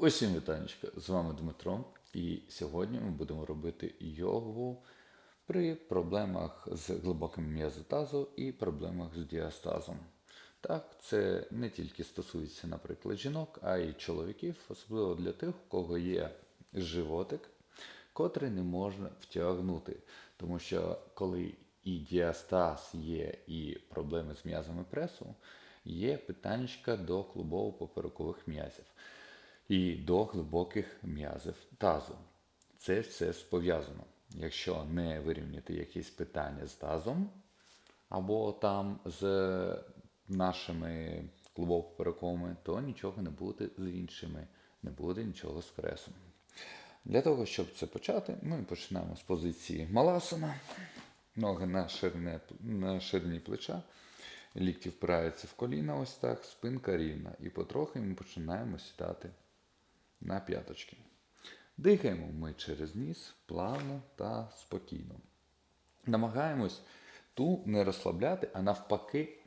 Усім вітанечка, з вами Дмитро, і сьогодні ми будемо робити йогу при проблемах з глибоким м'язотазу і проблемах з діастазом. Так, це не тільки стосується, наприклад, жінок, а й чоловіків, особливо для тих, у кого є животик, котрий не можна втягнути. Тому що коли і діастаз є, і проблеми з м'язами пресу, є питаннячка до клубово-поперекових м'язів і до глибоких м'язів тазу. Це все пов'язано. Якщо не вирівняти якісь питання з тазом, або там з нашими клубово-поперековими, то нічого не буде з іншими, не буде нічого з пресом. Для того, щоб це почати, ми починаємо з позиції маласана. Ноги на ширині, на ширині плеча, лікті впираються в коліна, ось так, спинка рівна. І потрохи ми починаємо сідати на п'яточки. Дихаємо ми через ніс плавно та спокійно. Намагаємось ту не розслабляти, а навпаки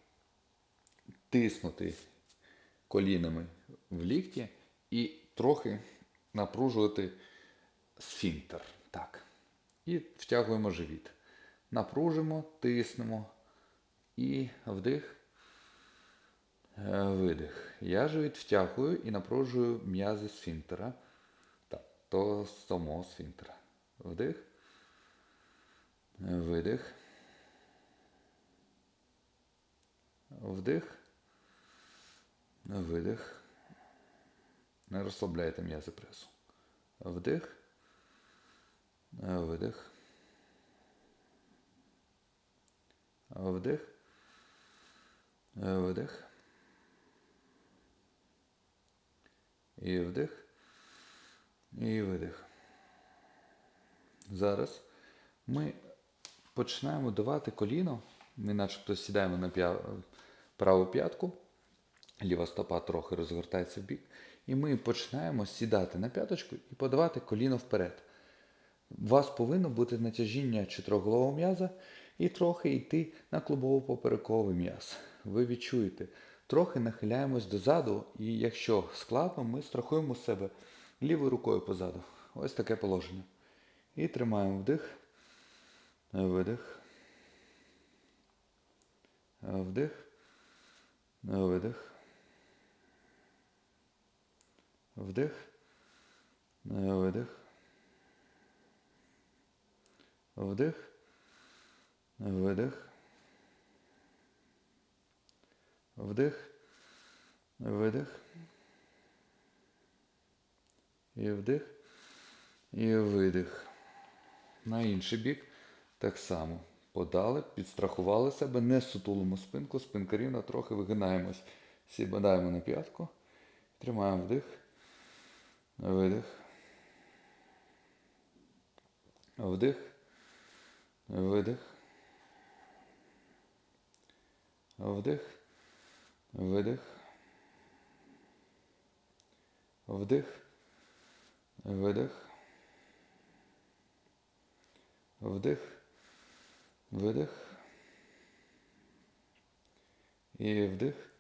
тиснути колінами в лікті і трохи напружувати сфінктер. Так. І втягуємо живіт. Напружимо, тиснемо. І вдих. Е, Видих. Я живіт втягую і напружую м'язи сфінктера. Так, то самого сфінктера. Вдих. Видих. Вдих. Видих. Не розслабляйте м'язи пресу. Вдих. Видих. Вдих. Видих. І вдих. І видих. Зараз ми починаємо давати коліно. Ми начебто сідаємо на п'я- праву п'ятку. Ліва стопа трохи розгортається в бік. І ми починаємо сідати на п'яточку і подавати коліно вперед. У вас повинно бути натяжіння чотириголового м'яза і трохи йти на клубово-поперековий м'яз. Ви відчуєте. Трохи нахиляємось дозаду, і якщо складно, ми страхуємо себе лівою рукою позаду. Ось таке положення. І тримаємо вдих, видих, вдих, видих, вдих, видих, вдих, видих. Вдих, видих. І вдих. І видих. На інший бік так само. Подали, підстрахували себе, не сутулимо спинку, спинка рівна, трохи вигинаємось. Сідаємо на п'ятку. Тримаємо вдих. Видих. Вдих. Видих. Вдих. Видих. Вдих. Видих. Вдих. Видих. І вдих.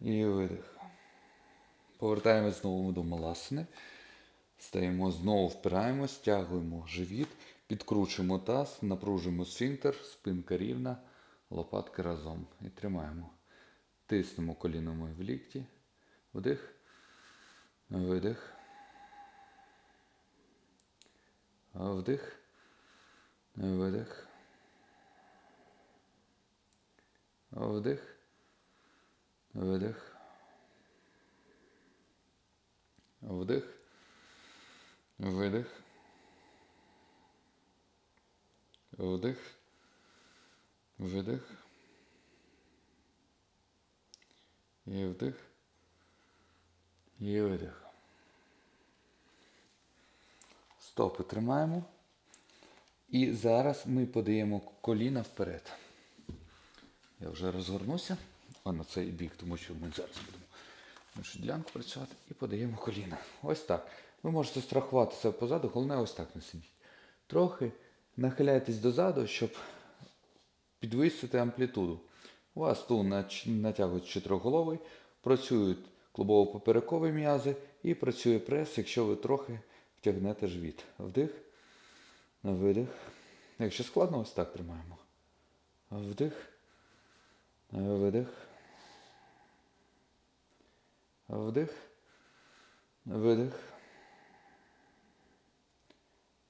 І видих. Повертаємось знову до маласини. Стаємо знову впираємось, стягуємо живіт, підкручуємо таз, напружуємо сфінктер, спинка рівна, лопатки разом. І тримаємо. Тиснемо колінами в лікті. Вдих. Видих. Вдих. Видих. Вдих. Видих. Вдих. Видих. Вдих. Видих. І вдих. І видих. Стопи тримаємо. І зараз ми подаємо коліна вперед. Я вже розгорнуся. А на цей бік, тому що ми зараз будемо нашу ділянку працювати і подаємо коліна. Ось так. Ви можете страхуватися позаду, головне ось так не сидіть. Трохи нахиляйтесь дозаду, щоб підвисити амплітуду. Вас тут натягують чотириголовий, працюють клубово-поперекові м'язи і працює прес, якщо ви трохи втягнете живіт. Вдих, видих. Якщо складно, ось так тримаємо. Вдих, видих. Вдих, видих.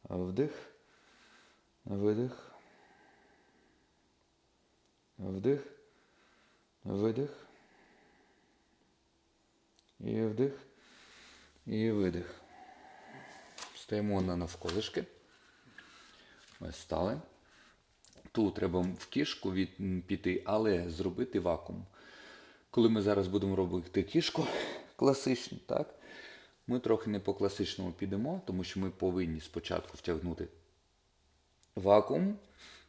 Вдих, видих. Вдих, видих. І вдих. І видих. Стаємо на навколишки. Ось стали. Тут треба в кішку від, піти, але зробити вакуум. Коли ми зараз будемо робити кішку класичну, так? Ми трохи не по класичному підемо, тому що ми повинні спочатку втягнути вакуум,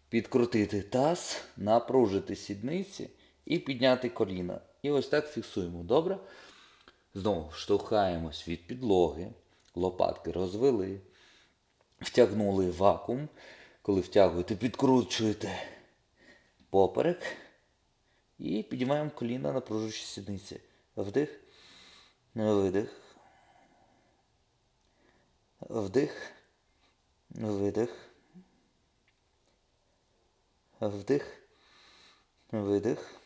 підкрутити таз, напружити сідниці і підняти коліна. І ось так фіксуємо. Добре? Знову штовхаємось від підлоги, лопатки розвели, втягнули вакуум. Коли втягуєте, підкручуєте поперек і піднімаємо коліна, напружуючи сідниці. Вдих, видих. Вдих, видих. Вдих, видих.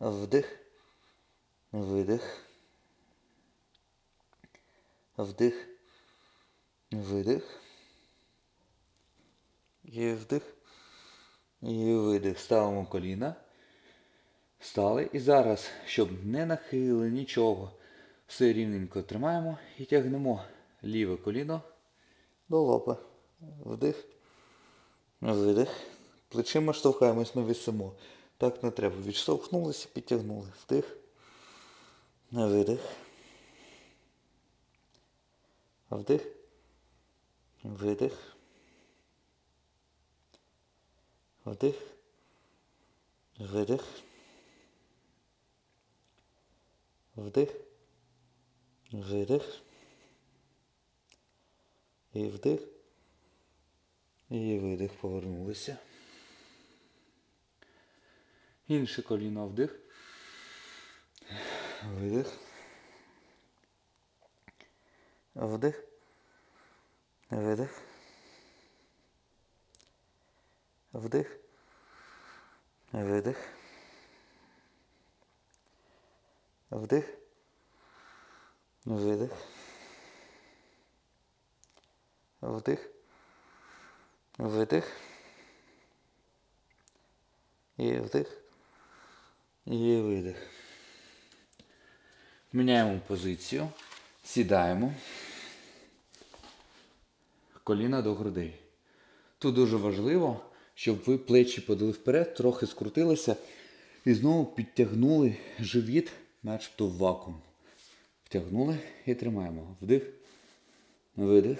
Вдих, видих. Вдих, видих. І вдих. І видих. Ставимо коліна. Стали. І зараз, щоб не нахили нічого, все рівненько тримаємо і тягнемо ліве коліно до лопа. Вдих. Видих. Плечима штовхаємось, не висимо. Так не треба. Відштовхнулися, підтягнули. Вдих. Видих. Вдих. Видих. Вдих. Видих. Вдих. Видих. І вдих. І видих. Повернулися. Інше коліно вдих. Видих. Вдих. Видих. Вдих. Видих. Вдих. Видих. Вдих. Видих. І вдих. І видих. Міняємо позицію. Сідаємо. Коліна до грудей. Тут дуже важливо, щоб ви плечі подали вперед, трохи скрутилися і знову підтягнули живіт, начебто в вакуум. Втягнули і тримаємо. Вдих. Видих.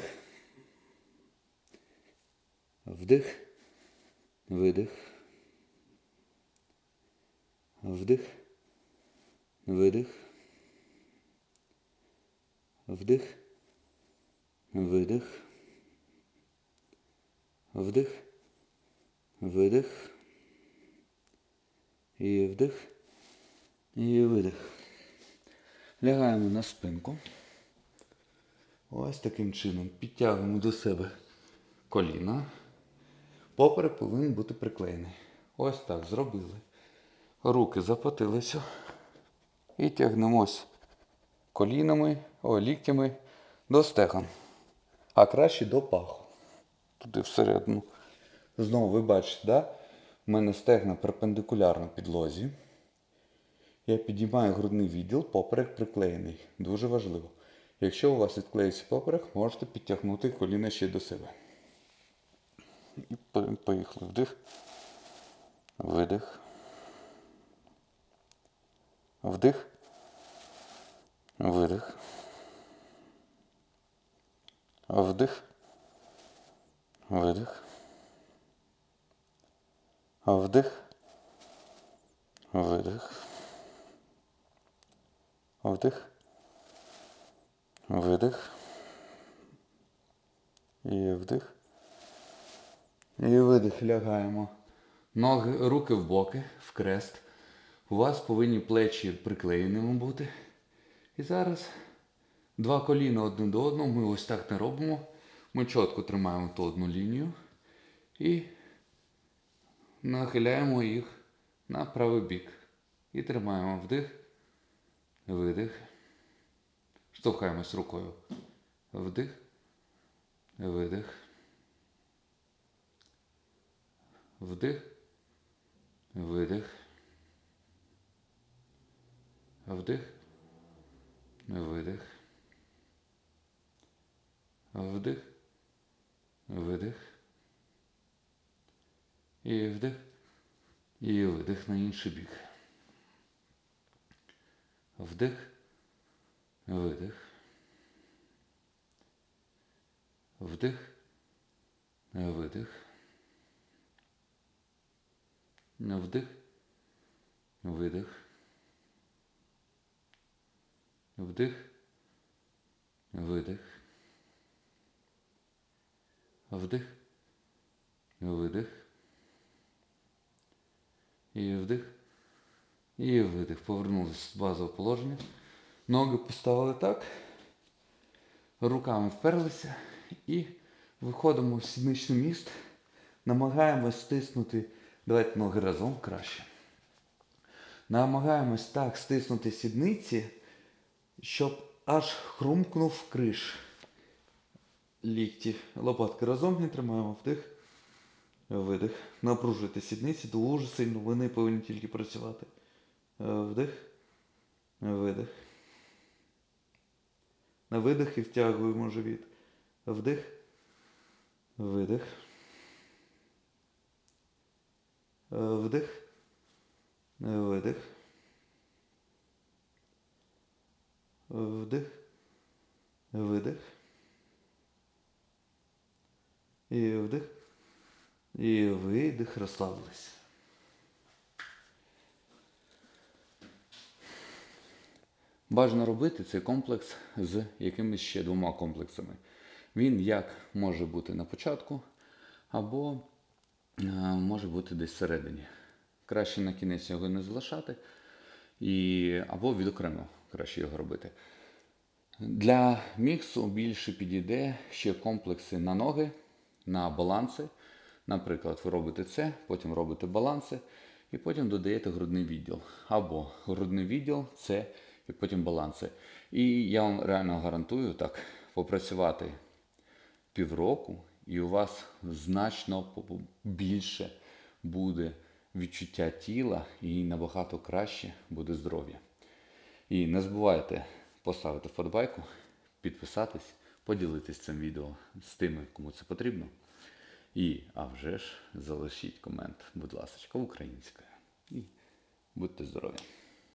Вдих. Видих. Вдих. Видих. Вдих. Видих. Вдих. Видих. І вдих. І видих. Лягаємо на спинку. Ось таким чином підтягуємо до себе коліна. Поперек повинен бути приклеєний. Ось так зробили. Руки запотилися. І тягнемось колінами, о, ліктями до стегон. А краще до паху. Туди всередину. Знову ви бачите, да? У мене стегна перпендикулярно підлозі. Я підіймаю грудний відділ, поперек приклеєний. Дуже важливо. Якщо у вас відклеїться поперек, можете підтягнути коліна ще до себе. І поїхали. Вдих. Видих. Вдих. Видих. Вдих. Видих. Вдих. Видих. Вдих. Видих. І вдих. І видих. Лягаємо. Ноги, руки в боки, в крест. У вас повинні плечі приклеєними бути. І зараз два коліна одне до одного. Ми ось так не робимо. Ми чітко тримаємо ту одну лінію і нахиляємо їх на правий бік. І тримаємо вдих, видих. Штовхаємось рукою. Вдих, видих. Вдих, видих. Вдих, видих. Вдих, видих. І вдих. І видих на інший бік. Вдих, видих. Вдих, видих. Вдих, видих. Вдих, видих. Вдих, видих. І вдих. І видих. Повернулися в базове положення. Ноги поставили так. Руками вперлися і виходимо в сідничний міст. Намагаємось стиснути. Давайте ноги разом краще. Намагаємось так стиснути сідниці, щоб аж хрумкнув криш. Лікті. Лопатки разом не тримаємо вдих. Видих. Напружуйте сідниці дуже сильно. Вони повинні тільки працювати. Вдих. Видих. На видих і втягуємо живіт. Вдих. Видих. Вдих. Видих. Вдих. Видих. І вдих. І видих, розслабились. Бажано робити цей комплекс з якимись ще двома комплексами. Він як може бути на початку, або е, може бути десь всередині. Краще на кінець його не залишати, і, або відокремо краще його робити. Для міксу більше підійде ще комплекси на ноги, на баланси. Наприклад, ви робите це, потім робите баланси, і потім додаєте грудний відділ. Або грудний відділ, це і потім баланси. І я вам реально гарантую так попрацювати півроку, і у вас значно більше буде відчуття тіла і набагато краще буде здоров'я. І не забувайте поставити вподобайку, підписатись, поділитись цим відео з тими, кому це потрібно. І, а вже ж, залишіть комент, будь ласка, українською. І будьте здорові!